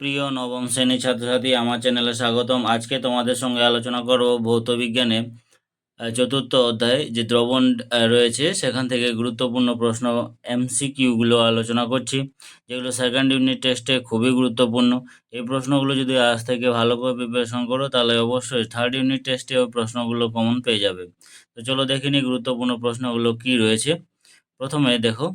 প্রিয় নবম শ্রেণির ছাত্রছাত্রী, আমার চ্যানেলে স্বাগতম। আজকে তোমাদের সঙ্গে আলোচনা করব ভৌত বিজ্ঞানে চতুর্থ অধ্যায় যে দ্রবণ রয়েছে, সেখান থেকে গুরুত্বপূর্ণ প্রশ্ন এমসিকিউগুলো আলোচনা করছি, যেগুলো সেকেন্ড ইউনিট টেস্টে খুবই গুরুত্বপূর্ণ। এই প্রশ্নগুলো যদি আজ থেকে ভালো করে প্রিপারেশন করো, তাহলে অবশ্যই থার্ড ইউনিট টেস্টে ওই প্রশ্নগুলো কমন পেয়ে যাবে। তো চলো দেখে নিই গুরুত্বপূর্ণ প্রশ্নগুলো কি রয়েছে। প্রথমে দেখো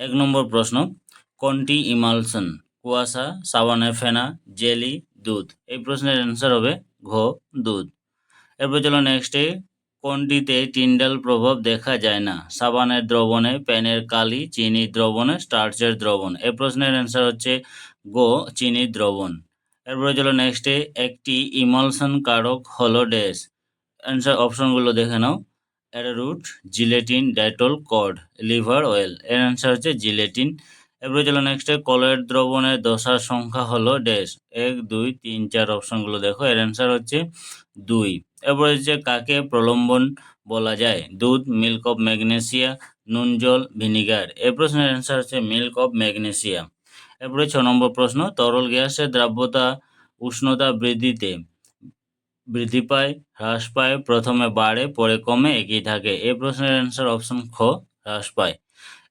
এক নম্বর প্রশ্ন, কোনটি ইমালশন কুয়াশা, সাবানের ফেনা, জেলি, দুধ? এই প্রশ্নের অ্যান্সার হবে ঘ, দুধ। এরপর চলো নেক্সটে কোনটিতে টিন্ডাল প্রভাব দেখা যায় না? সাবানের দ্রবণে, প্যানের কালি চিনির দ্রবণে, স্টার্চের দ্রবণ? এই প্রশ্নের অ্যান্সার হচ্ছে গো চিনির দ্রবণ। এরপরে চলো নেক্সটে একটি ইমালশন কারক হলো ড্যাশ অ্যান্সার অপশনগুলো দেখে নাও। Arrowroot gelatin Dettol cod liver oil এর অ্যান্সার হচ্ছে জিলেটিন এরপরে চলো নেক্সটে কলয়েড দ্রবণের দশার সংখ্যা হলো ড্যাশ এক, দুই, তিন, চার অপশনগুলো দেখো, এর অ্যান্সার হচ্ছে দুই। এরপরে হচ্ছে কাকে প্রলম্বন বলা যায়? দুধ মিল্ক অফ ম্যাগনেসিয়া নুন, জল ভিনিগার এই প্রশ্নের অ্যান্সার হচ্ছে মিল্ক অফ ম্যাগনেসিয়া এরপরে ছ নম্বর প্রশ্ন, তরল গ্যাসের দ্রাব্যতা উষ্ণতা বৃদ্ধিতে বৃদ্ধি পায়, হ্রাস পায়, প্রথমে বাড়ে, পরে কমে, একই থাকে। এই প্রশ্নের অ্যান্সার অপশন খ, হ্রাস পায়।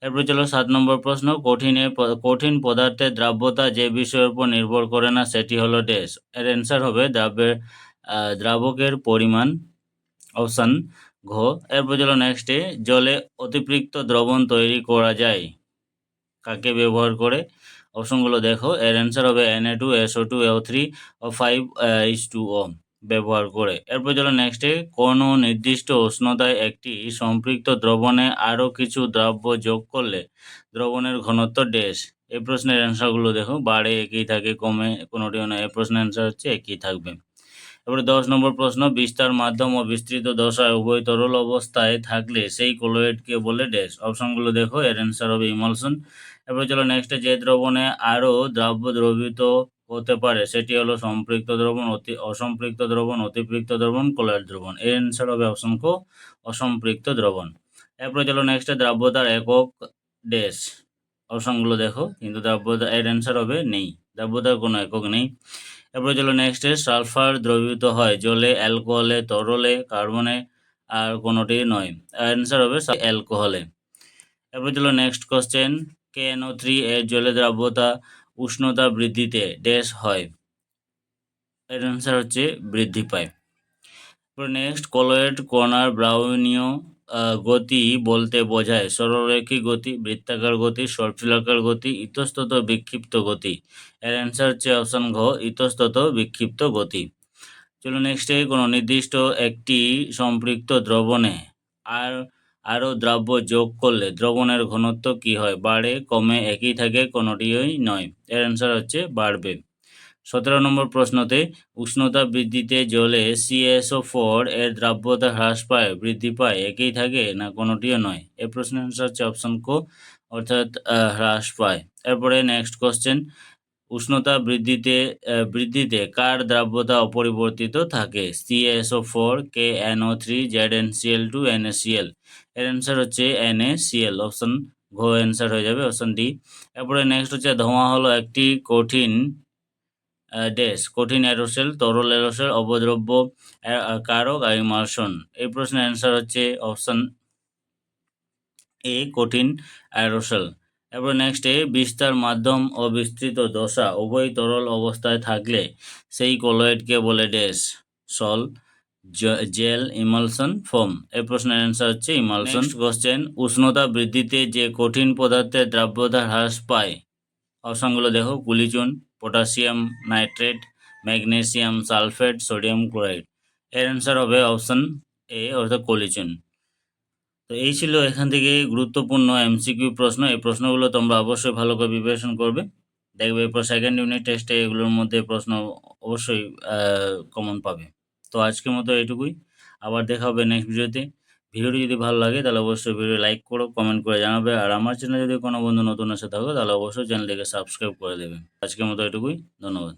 এরপর চলো সাত নম্বর প্রশ্ন কঠিনের কঠিন পদার্থের দ্রাব্যতা যে বিষয়ের উপর নির্ভর করে না, সেটি হলো ড্যাশ এর অ্যান্সার হবে দ্রাব্যের দ্রাবকের পরিমাণ অপশান ঘ। এরপর চলো নেক্সটে জলে অতিরিক্ত দ্রবণ তৈরি করা যায়। কাকে ব্যবহার করে? অপশনগুলো দেখো। এর অ্যান্সার হবে N A two SO two AO three O five H two O ব্যবহার করে। এরপর চলো নেক্সটে কোনো নির্দিষ্ট উষ্ণতায় একটি সম্পৃক্ত দ্রবণে আরও কিছু দ্রব্য যোগ করলে দ্রবণের ঘনত্ব ড্যাশ এই প্রশ্নের অ্যান্সারগুলো দেখো, বাড়ে, একই থাকে, কমে, কোনোটিও না, এই প্রশ্নের অ্যান্সার হচ্ছে একই থাকবে। এবারে দশ নম্বর প্রশ্ন, বিস্তার মাধ্যম ও বিস্তৃত দশায় উভয় তরল অবস্থায় থাকলে সেই কোলোয়েডকে বলে ড্যাশ অপশনগুলো দেখো, এর অ্যান্সার হবে ইমালশন এরপরে চলো নেক্সটে যে দ্রবণে আরও দ্রাব্য দ্রবীত হতে পারে। সেটি হলো সম্পৃক্ত দ্রবণ, অতি অসম্পৃক্ত দ্রবণ, অতিপৃক্ত দ্রবণ কোলয়েড দ্রবণ। এর অ্যান্সার হবে অপশন ক অসম্পৃক্ত দ্রবণ। এরপরে চলো নেক্সটে দ্রাব্যতার একক ড্যাশ অপশনগুলো দেখো, কিন্তু দ্রাব্যতা এর অ্যান্সার হবে নেই। দ্রাব্যতার কোনো একক নেই। এরপরে চলো নেক্সটে সালফার দ্রবীভূত হয় জলে, অ্যালকোহলে, তরলে, কার্বনে, আর কোনোটি নয়। অ্যান্সার হবে অ্যালকোহলে। এরপর চলো নেক্সট কোশ্চেন কেএনও থ্রি এর জলে দ্রাব্যতা উষ্ণতা বৃদ্ধিতে ড্যাশ হয়। এর অ্যান্সার হচ্ছে বৃদ্ধি পায়। নেক্সট কলয়েড কর্নার ব্রাউনীয় গতি বলতে বোঝায় সরলরেখী গতি, বৃত্তাকার গতি সর্পিলাকার গতি, ইতস্তত বিক্ষিপ্ত গতি। এর অ্যান্সার হচ্ছে অপশন ঘ, ইতস্তত বিক্ষিপ্ত গতি। চলো নেক্সটে কোনো নির্দিষ্ট একটি সম্পৃক্ত দ্রবণে আর আরও দ্রব্য যোগ করলে দ্রবণের ঘনত্ব কি হয়? বাড়ে, কমে, একই থাকে, কোনোটিই নয়। এর অ্যান্সার হচ্ছে বাড়বে। সতেরো নম্বর প্রশ্নতে উষ্ণতা বৃদ্ধিতে জলে সিএসও ফোর এর দ্রাব্যতা হ্রাস পায়, বৃদ্ধি পায়, একই থাকে না কোনোটিও নয়? এ প্রশ্নের অ্যান্সার হচ্ছে অপশন কো, অর্থাৎ হ্রাস পায়। এরপরে নেক্সট কোশ্চেন উষ্ণতা বৃদ্ধিতে বৃদ্ধিতে কার দ্রাব্যতা অপরিবর্তিত থাকে? CSO four K NO three Z N CL two NACL এর অ্যান্সার হচ্ছে এনএসিএল অপশন ঘো অ্যান্সার হয়ে যাবে অপশন ডি এরপরে নেক্সট হচ্ছে ধোঁয়া হলো একটি কঠিন ড্যাশ কঠিন অ্যারোসেল তরল অ্যারোসেল অবদ্রব্য কারক আর এই প্রশ্নের অ্যান্সার হচ্ছে অপশন এ কঠিন অ্যারোসেল এরপর নেক্সট এ বিস্তার মাধ্যম ও বিস্তৃত দশা উভয় তরল অবস্থায় থাকলে সেই কলয়েডকে বলে dash sol gel emulsion foam. এই প্রশ্নের অ্যান্সার হচ্ছে ইমালসন। কোশ্চেন উষ্ণতা বৃদ্ধিতে যে কঠিন পদার্থের দ্রাব্যতা হ্রাস পায় অপশনগুলো দেখো কুলিচুন potassium nitrate magnesium sulphate sodium chloride. এর অ্যান্সার হবে অপশন এ অর্থাৎ কলিচুন। তো এই ছিল এখান থেকে গুরুত্বপূর্ণ এমসিকিউ প্রশ্ন। এই প্রশ্নগুলো তোমরা অবশ্যই ভালো করে প্রিপারেশন করবে। দেখবে এরপর সেকেন্ড ইউনিট টেস্টে এগুলোর মধ্যে প্রশ্ন অবশ্যই কমন পাবে। তো আজকের মতো এটুকুই আবার দেখা হবে নেক্সট ভিডিওতে। ভিডিওটি যদি ভালো লাগে, তাহলে অবশ্যই ভিডিও লাইক করো কমেন্ট করে জানাবে। আর আমার চ্যানেলে যদি কোনো বন্ধু নতুন এসে থাকো, তাহলে অবশ্যই চ্যানেলটিকে সাবস্ক্রাইব করে দেবে। আজকের মতো এটুকুই ধন্যবাদ।